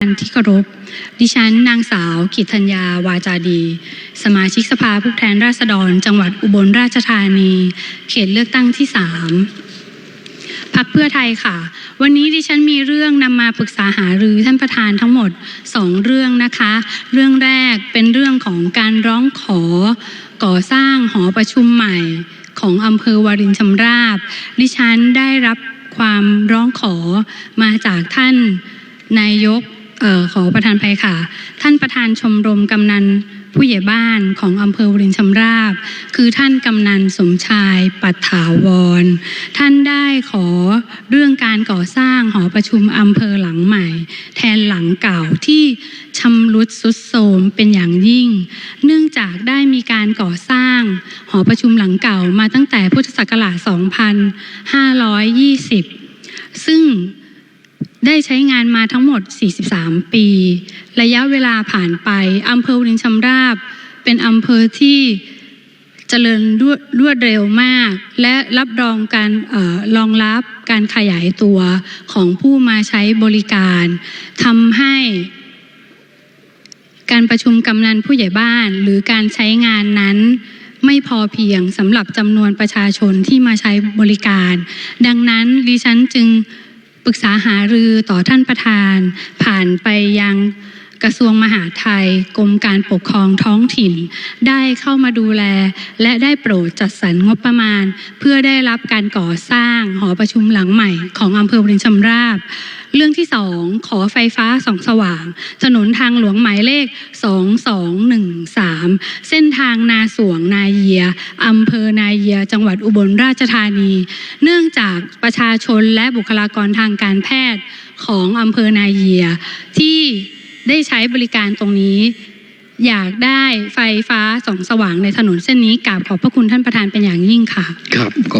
ท่านที่เคารพ ดิฉันนางสาวกิตธัญญาวาจาดี สมาชิกสภาผู้แทนราษฎร จังหวัดอุบลราชธานี เขตเลือกตั้งที่สามพักเพื่อไทยค่ะ วันนี้ดิฉันมีเรื่องนำมาปรึกษาหารือท่านประธานทั้งหมดสองเรื่องนะคะ เรื่องแรกเป็นเรื่องของการร้องขอก่อสร้างหอประชุมใหม่ของอำเภอวารินชำราบ ดิฉันได้รับความร้องขอมาจากท่านนายก ออขอประธานภัยค่ะ ท่านประธานชมรมกำนันผู้ใหญ่บ้านของอำเภอวารินชำราบ คือท่านกำนันสมชายปัตถาวร ท่านได้ขอเรื่องการก่อสร้างหอประชุมอำเภอหลังใหม่ แทนหลังเก่าที่ชำรุดสุดโทรมเป็นอย่างยิ่ง เนื่องจากได้มีการก่อสร้างหอประชุมหลังเก่ามาตั้งแต่พุทธศักราช 2520 ซึ่ง ได้ใช้งานมาทั้งหมด 43 ปี ระยะเวลาผ่านไปอำเภอวารินชำราบ เป็นอำเภอที่เจริญรวดรวดเร็วมาก และรับรองการออรองรับการขยายตัวของผู้มาใช้บริการทำให้การประชุมกำนันผู้ใหญ่บ้านหรือการใช้งานนั้นไม่พอเพียงสำหรับจำนวนประชาชนที่มาใช้บริการ ดังนั้นดิฉันจึง ปรึกษาหารือต่อท่านประธาน ผ่านไปยัง กระทรวงมหาดไทยกรมการปกครองท้องถิ่น ได้เข้ามาดูแล และได้โปรดจัดสรรงบประมาณ เพื่อได้รับการก่อสร้างหอประชุมหลังใหม่ของอำเภอวารินชำราบ เรื่องที่สองขอไฟฟ้าสองสว่าง ถนนทางหลวงหมายเลข 2213 เส้นทางนาสวงนาเยียอำเภอนาเยีย จังหวัดอุบลราชธานี เนื่องจากประชาชนและบุคลากรทางการแพทย์ของอำเภอนาเยียที่ ได้ใช้บริการตรงนี้ อยากได้ไฟฟ้าส่องสว่างในถนนเส้นนี้กราบขอบพระคุณท่านประธานเป็นอย่างยิ่งค่ะครับขอบ